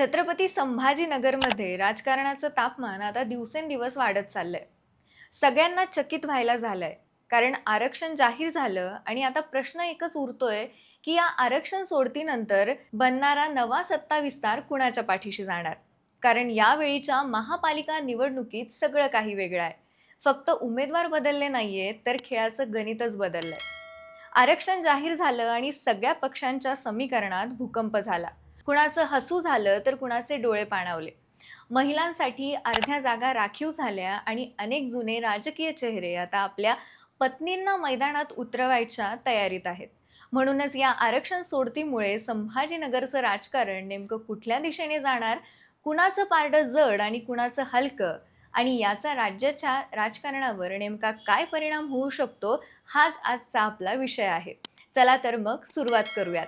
छत्रपती संभाजीनगरमध्ये राजकारणाचं तापमान आता दिवसेंदिवस वाढत चाललंय. सगळ्यांना चकित व्हायला झालंय. कारण आरक्षण जाहीर झालं आणि आता प्रश्न एकच उरतोय की या आरक्षण सोडतीनंतर बनणारा नवा सत्ता विस्तार कुणाच्या पाठीशी जाणार? कारण यावेळीच्या महापालिका निवडणुकीत सगळं काही वेगळं आहे. फक्त उमेदवार बदलले नाहीये तर खेळाचं गणितच बदललंय. आरक्षण जाहीर झालं आणि सगळ्या पक्षांच्या समीकरणात भूकंप झाला. कुणाचं हसू झालं तर कुणाचे डोळे पाणावले. महिलांसाठी अर्ध्या जागा राखीव झाल्या आणि अनेक जुने राजकीय चेहरे आता आपल्या पत्नींना मैदानात उतरवायच्या तयारीत आहेत. म्हणूनच या आरक्षण सोडतीमुळे संभाजीनगरचं राजकारण नेमकं कुठल्या दिशेने जाणार? कुणाचं पारडं जड आणि कुणाचं हलकं? आणि याचा राज्याच्या राजकारणावर नेमका काय परिणाम होऊ शकतो? हाच आजचा आपला विषय आहे. चला तर मग सुरुवात करूयात.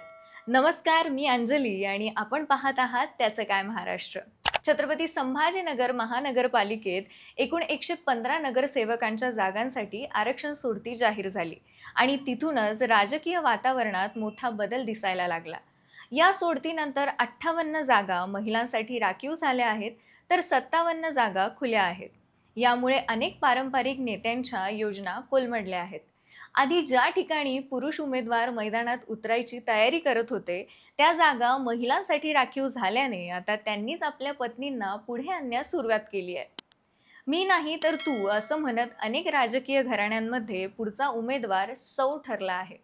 नमस्कार मी अंजली आणि आपण पाहत आहात त्याचं काय महाराष्ट्र. छत्रपती संभाजीनगर महानगरपालिकेत एकूण एकशे पंधरा नगरसेवकांच्या जागांसाठी आरक्षण सोडती जाहीर झाली आणि तिथूनच राजकीय वातावरणात मोठा बदल दिसायला लागला. या सोडतीनंतर अठ्ठावन्न जागा महिलांसाठी राखीव झाल्या आहेत तर सत्तावन्न जागा खुल्या आहेत. यामुळे अनेक पारंपरिक नेत्यांच्या योजना कोलमडल्या आहेत. आधी ज्या ठिकाणी पुरुष उमेदवार मैदानात उतरायची तयारी करत होते त्या जागा महिलांसाठी राखीव झाल्याने आता त्यांनीच आपल्या पत्नींना पुढे आणण्यास सुरुवात केली आहे. मी नाही तर तू असं म्हणत अनेक राजकीय घराण्यांमध्ये पुढचा उमेदवार सौ ठरला आहे.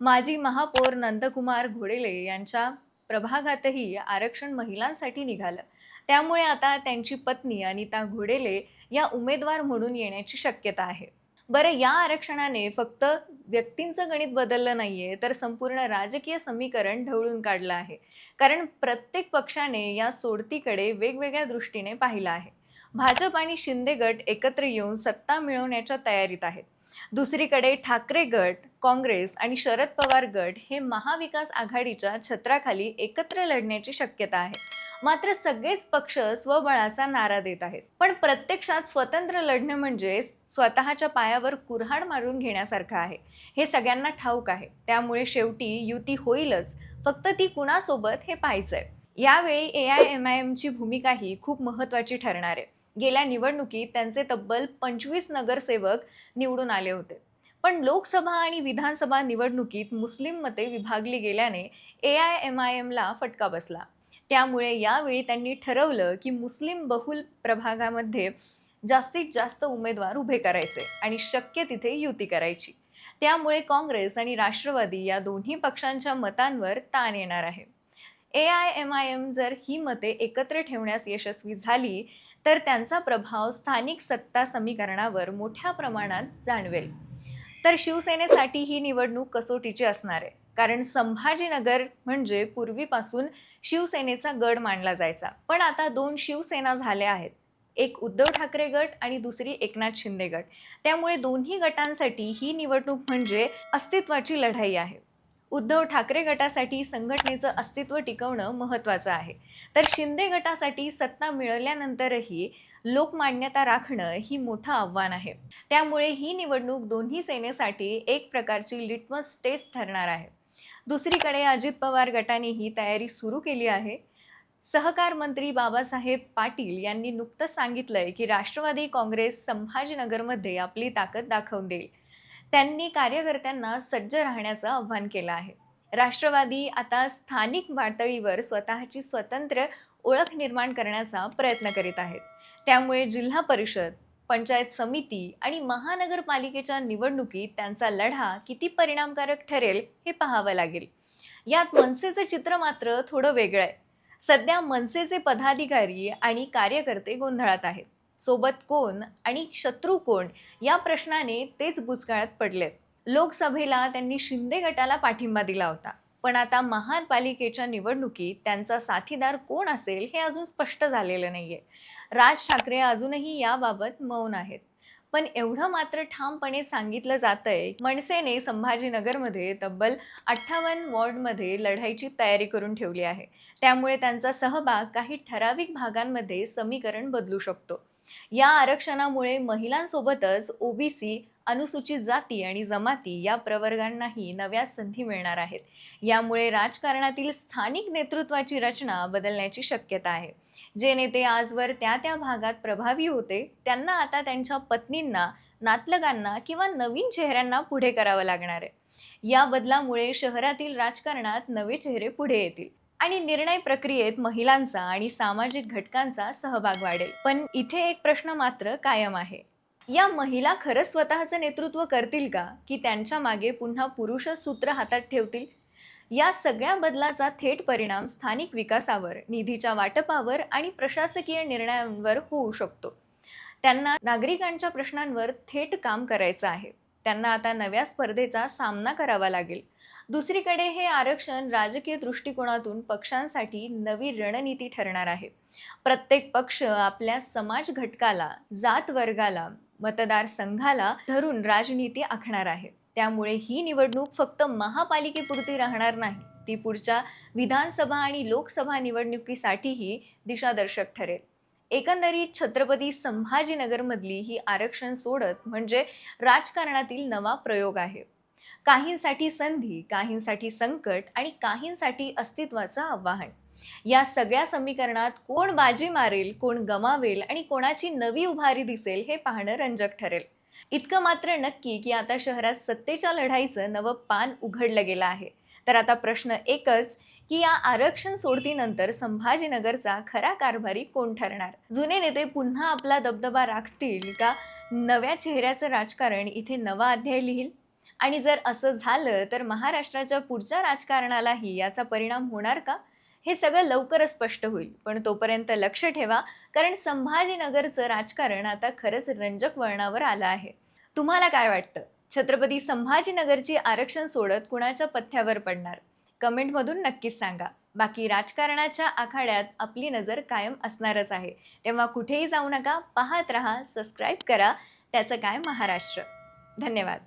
माजी महापौर नंदकुमार घोडेले यांच्या प्रभागातही आरक्षण महिलांसाठी निघालं. त्यामुळे आता त्यांची पत्नी अनिता घोडेले या उमेदवार म्हणून येण्याची शक्यता आहे. बरं या आरक्षणाने फक्त व्यक्तींचं गणित बदललं नाहीये तर संपूर्ण राजकीय समीकरण ढवळून काढलं आहे. कारण प्रत्येक पक्षाने या सोडतीकडे वेगवेगळ्या दृष्टीने पाहिलं आहे. भाजप आणि शिंदे गट एकत्र येऊन सत्ता मिळवण्याच्या तयारीत आहेत. दुसरीकडे ठाकरे गट काँग्रेस आणि शरद पवार गट हे महाविकास आघाडीच्या छत्राखाली एकत्र लढण्याची शक्यता आहे. मात्र सगळेच पक्ष स्वबळाचा नारा देत आहेत. पण प्रत्यक्षात स्वतंत्र लढणं म्हणजे स्वतःच्या पायावर कुऱ्हाड मारून घेण्यासारखं आहे. हे सगळ्यांना ठाऊक आहे. त्यामुळे शेवटी युती होईलच. फक्त ती कुणासोबत हे पाहायचंय. यावेळी ए आय एम आय एमची भूमिकाही खूप महत्त्वाची ठरणार आहे. गेल्या निवडणुकीत त्यांचे तब्बल पंचवीस नगरसेवक निवडून आले होते. पण लोकसभा आणि विधानसभा निवडणुकीत मुस्लिम मते विभागली गेल्याने ए आय एम आय एमला फटका बसला. त्यामुळे यावेळी त्यांनी ठरवलं की मुस्लिम बहुल प्रभागामध्ये जास्तीत जास्त उमेदवार उभे करायचे आणि शक्य तिथे युती करायची. त्यामुळे काँग्रेस आणि राष्ट्रवादी या दोन्ही पक्षांच्या मतांवर ताण येणार आहे. A I M I M जर ही मते एकत्र ठेवण्यास यशस्वी झाली तर त्यांचा प्रभाव स्थानिक सत्ता समीकरणावर मोठ्या प्रमाणात जाणवेल. तर शिवसेनेसाठी ही निवडणूक कसोटीची असणार आहे कारण संभाजीनगर म्हणजे पूर्वीपासून शिवसेनेचा गड मानला जायचा. पण आता दोन शिवसेना झाल्या आहेत. एक उद्धव ठाकरे गट आणि दुसरी एकनाथ शिंदे गट. त्यामुळे दोन्ही गटांसाठी ही निवडणूक म्हणजे अस्तित्वाची लढाई आहे. उद्धव ठाकरे गटासाठी संघटनेचं अस्तित्व टिकवणं महत्त्वाचं आहे. तर शिंदे गटासाठी सत्ता मिळवल्यानंतरही लोकमान्यता राखणं ही मोठं आव्हान आहे. त्यामुळे ही निवडणूक दोन्ही सेनेसाठी एक प्रकारची लिटमस टेस्ट ठरणार आहे. दुसरीकडे अजित पवार गटाने ही तयारी सुरू केली आहे. सहकार मंत्री बाबासाहेब पाटील यांनी नुकतंच सांगितलंय की राष्ट्रवादी काँग्रेस संभाजीनगरमध्ये आपली ताकद दाखवून देईल. त्यांनी कार्यकर्त्यांना सज्ज राहण्याचं आव्हान केलं आहे. राष्ट्रवादी आता स्थानिक पातळीवर स्वतःची स्वतंत्र ओळख निर्माण करण्याचा प्रयत्न करीत आहेत. त्यामुळे जिल्हा परिषद पंचायत समिती आणि महानगरपालिकेच्या निवडणुकीत त्यांचा लढा किती परिणामकारक ठरेल हे पाहावं लागेल. यात मनसेचं चित्र मात्र थोडं वेगळं आहे. सध्या मनसेचे पदाधिकारी आणि कार्यकर्ते गोंधळात आहेत. सोबत कोण आणि शत्रू कोण या प्रश्नाने तेच बुचकाळात पडलेत. लोकसभेला त्यांनी शिंदे गटाला पाठिंबा दिला होता. पण आता महापालिकेच्या निवडणुकीत त्यांचा साथीदार कोण असेल हे अजून स्पष्ट झालेलं नाहीये. राज ठाकरे अजूनही याबाबत मौन आहेत. पण एवढं मात्र ठामपणे सांगितलं जातंय. मनसेने संभाजीनगरमध्ये तब्बल अठ्ठावन्न वॉर्डमध्ये लढाईची तयारी करून ठेवली आहे. त्यामुळे त्यांचा सहभाग काही ठराविक भागांमध्ये समीकरण बदलू शकतो. या आरक्षणामुळे महिलांसोबतच ओबीसी अनुसूचित जाती आणि जमाती या प्रवर्गांनाही नव्या संधी मिळणार आहेत. यामुळे राजकारणातील स्थानिक नेतृत्वाची रचना बदलण्याची शक्यता आहे. जे नेते आजवर त्या त्या भागात प्रभावी होते त्यांना आता त्यांच्या पत्नींना नातलगांना किंवा नवीन चेहऱ्यांना पुढे करावं लागणार आहे. या बदलामुळे शहरातील राजकारणात नवे चेहरे पुढे येतील आणि निर्णय प्रक्रियेत महिलांचा आणि सामाजिक घटकांचा सहभाग वाढेल. पण इथे एक प्रश्न मात्र कायम आहे. या महिला खरंच स्वतःचं नेतृत्व करतील का? की त्यांच्या मागे पुन्हा पुरुषच सूत्र हातात ठेवतील? या सगळ्या बदलाचा थेट परिणाम स्थानिक विकासावर निधीच्या वाटपावर आणि प्रशासकीय निर्णयांवर होऊ शकतो. त्यांना नागरिकांच्या प्रश्नांवर थेट काम करायचं आहे. त्यांना आता नव्या स्पर्धेचा सामना करावा लागेल. दुसरीकडे हे आरक्षण राजकीय दृष्टिकोनातून पक्षांसाठी नवी रणनीती ठरणार आहे. प्रत्येक पक्ष आपल्या समाज घटकाला जात वर्गाला मतदारसंघाला धरून राजनीती आखणार आहे. त्यामुळे ही निवडणूक फक्त महापालिकेपुरती राहणार नाही ती पुढच्या विधानसभा आणि लोकसभा निवडणुकीसाठीही दिशादर्शक ठरेल. एकंदरीत छत्रपती संभाजीनगरमधली ही आरक्षण सोडत म्हणजे राजकारणातील नवा प्रयोग आहे. काहींसाठी संधी काहींसाठी संकट आणि काहींसाठी अस्तित्वाचं आव्हान. या सगळ्या समीकरणात कोण बाजी मारेल कोण गमावेल आणि कोणाची नवी उभारी दिसेल हे पाहणं रंजक ठरेल. इतकं मात्र नक्की की आता शहरात सत्तेच्या लढाईचं नवं पान उघडलं गेलं आहे. तर आता प्रश्न एकच की या आरक्षण सोडतीनंतर संभाजीनगरचा खरा कारभारी कोण ठरणार? जुने नेते पुन्हा आपला दबदबा राखतील का? नव्या चेहऱ्याचं राजकारण इथे नवा अध्याय लिहिल? आणि जर असं झालं तर महाराष्ट्राच्या पुढच्या राजकारणालाही याचा परिणाम होणार का? हे सगळं लवकरच स्पष्ट होईल. पण तोपर्यंत लक्ष ठेवा कारण संभाजीनगरचं राजकारण आता खरंच रंजक वळणावर आलं आहे. तुम्हाला काय वाटतं? छत्रपती संभाजीनगरची आरक्षण सोडत कुणाच्या पथ्यावर पडणार? कमेंटमधून नक्कीच सांगा. बाकी राजकारणाच्या आखाड्यात आपली नजर कायम असणारच आहे. तेव्हा कुठेही जाऊ नका पाहत राहा सबस्क्राईब करा. त्याचं काय महाराष्ट्र? धन्यवाद.